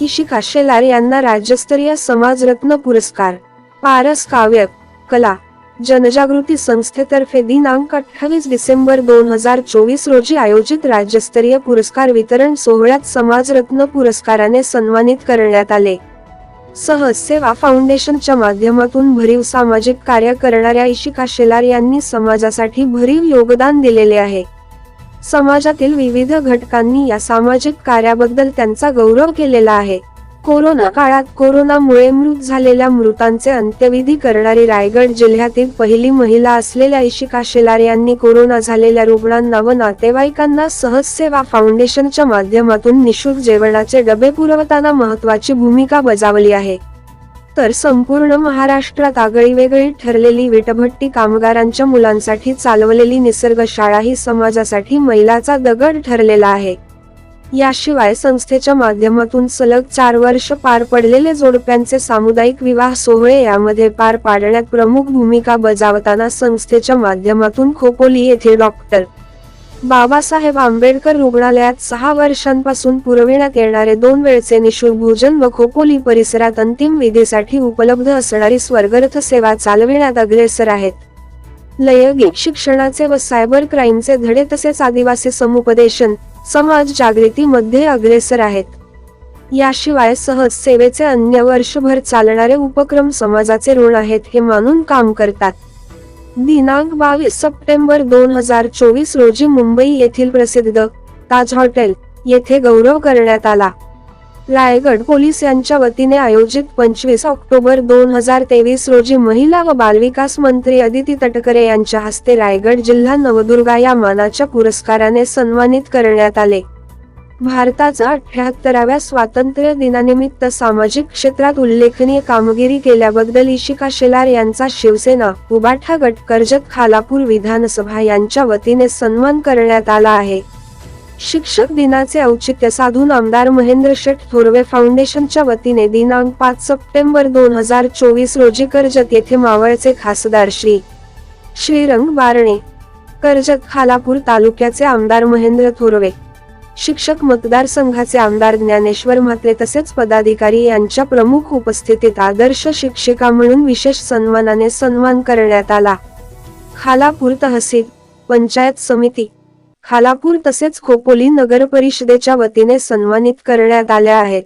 इशिका शेलार यांना राज्यस्तरीय समाजरत्न पुरस्कार पारस काव्य कला जनजागृती संस्थेतर्फे दिनांक अठ्ठावीस डिसेंबर दोन हजार चोवीस रोजी आयोजित राज्यस्तरीय पुरस्कार वितरण सोहळ्यात समाजरत्न पुरस्काराने सन्मानित करण्यात आले. सहज सेवा फाउंडेशनच्या माध्यमातून भरीव सामाजिक कार्य करणाऱ्या इशिका शेलार यांनी समाजासाठी भरीव योगदान दिलेले आहे. समाजातील विविध घटकांनी या सामाजिक कार्याबद्दल त्यांचा गौरव केलेला आहे. कोरोना काळात कोरोनामुळे मृत झालेल्या मृतांचे अंत्यविधी करणारी रायगड जिल्ह्यातील पहिली महिला असलेल्या इशिका शेलार यांनी कोरोना झालेल्या रुग्णांना व नातेवाईकांना सहजसेवा फाउंडेशनच्या माध्यमातून निशुल्क जेवणाचे डबे पुरवताना महत्वाची भूमिका बजावली आहे. तर संपूर्ण महाराष्ट्रात आगळीवेगळी ठरलेली विटभट्टी कामगारांच्या मुलांसाठी चालवलेली निसर्ग शाळा ही समाजासाठी मैलाचा दगड ठरलेला आहे. याशिवाय संस्थेच्या माध्यमातून सलग चार वर्ष पार पडलेले जोडप्यांचे सामुदायिक विवाह सोहळे यामध्ये पार पाडण्यात प्रमुख भूमिका बजावताना संस्थेच्या माध्यमातून खोपोली येथे डॉक्टर बाबासाहेब आंबेडकर रुग्णालयात सहा वर्षांपासून पुरविण्यात येणारे दोन वेळचे निशुल्क भोजन व खोपोली परिसरात अंतिम विधीसाठी उपलब्ध असणारी स्वर्गरथ सेवा चालविण्यात अग्रेसर आहेत. लैंगिक शिक्षणाचे व सायबर क्राईमचे धडे तसेच आदिवासी समुपदेशन समाज जागृतीमध्ये अग्रेसर आहेत. याशिवाय सहज सेवेचे अन्य वर्षभर चालणारे उपक्रम समाजाचे ऋण आहेत हे मानून काम करतात. दिनांक बावीस सप्टेंबर दोन हजार चोवीस रोजी मुंबई येथील प्रसिद्ध ताज हॉटेल येथे गौरव करण्यात आला. रायगड पोलीस यांच्या वतीने आयोजित पंचवीस ऑक्टोबर दोन हजार तेवीस रोजी महिला व बालविकास मंत्री अदिती तटकरे यांच्या हस्ते रायगड जिल्हा नवदुर्गा या मानाच्या पुरस्काराने सन्मानित करण्यात आले. भारताचा अठ्याहत्तराव्या स्वातंत्र्य दिनानिमित्त सामाजिक क्षेत्रात उल्लेखनीय कामगिरी केल्याबद्दल इशिका शेलार यांचा शिवसेना उबाठा गट कर्जत खालापूर विधानसभा यांच्या वतीने सन्मान करण्यात आला आहे. शिक्षक दिनाचे औचित्य साधून आमदार महेंद्र शेठ थोरवे फाउंडेशनच्या वतीने दिनांक पाच सप्टेंबर दोन हजार चोवीस रोजी कर्जत येथे मावळचे खासदार श्री. श्रीरंग बारणे कर्जत खालापूर तालुक्याचे आमदार महेंद्र थोरवे शिक्षक मतदारसंघाचे आमदार ज्ञानेश्वर म्हात्रे तसेच पदाधिकारी यांच्या प्रमुख उपस्थितीत आदर्श शिक्षिका म्हणून विशेष सन्मानाने सन्मान करण्यात आला. खालापूर तहसील पंचायत समिती. खालापूर तसेच खोपोली नगर परिषदेच्या वतीने सन्मानित करण्यात आल्या आहेत.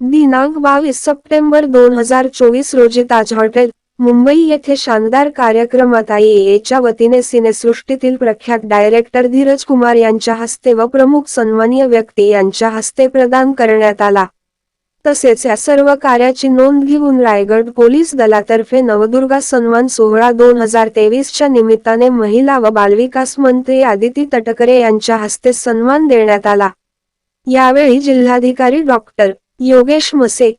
दिनांक बावीस सप्टेंबर दोन हजार चोवीस रोजी ताज हॉटेल मुंबई येथे शानदार कार्यक्रमात आयएच्या वतीने सिनेसृष्टीतील प्रख्यात डायरेक्टर धीरज कुमार यांच्या हस्ते व प्रमुख सन्मानीय व्यक्ती यांच्या हस्ते प्रदान करण्यात आला. तसेच या सर्व कार्याची नोंद घेऊन रायगड पोलीस दलातर्फे नवदुर्गा सन्मान सोहळा दोन हजार तेवीसच्या निमित्ताने महिला व बालविकास मंत्री आदिती तटकरे यांच्या हस्ते सन्मान देण्यात आला. यावेळी जिल्हाधिकारी डॉक्टर योगेश मसे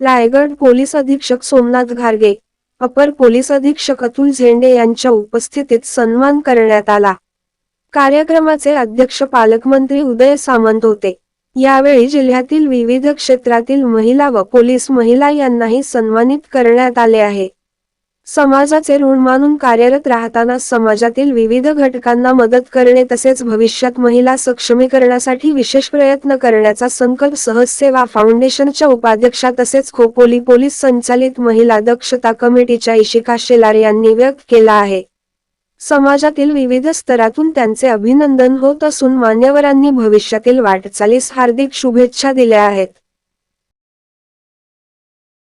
रायगड पोलीस अधीक्षक सोमनाथ घारगे अपर पोलीस अधीक्षक अतुल झेंडे यांच्या उपस्थितीत सन्मान करण्यात आला. कार्यक्रमाचे अध्यक्ष पालकमंत्री उदय सामंत होते. यावेळी जिल्ह्यातील विविध क्षेत्रातील महिला व पोलीस महिला यांनाही सन्मानित करण्यात आले आहे. समाजाचे ऋण मानून कार्यरत राहताना समाजातील विविध घटकांना मदत करणे तसेच भविष्यात महिला सक्षमीकरणासाठी विशेष प्रयत्न करण्याचा संकल्प सहज सेवा फाउंडेशनच्या उपाध्यक्षा तसेच खोपोली पोलीस संचालित महिला दक्षता कमिटीच्या इशिका शेलार यांनी व्यक्त केला आहे. समाजातील विविध स्तरातून त्यांचे अभिनंदन होत असून मान्यवरांनी भविष्यातील वाटचालीस हार्दिक शुभेच्छा दिल्या आहेत.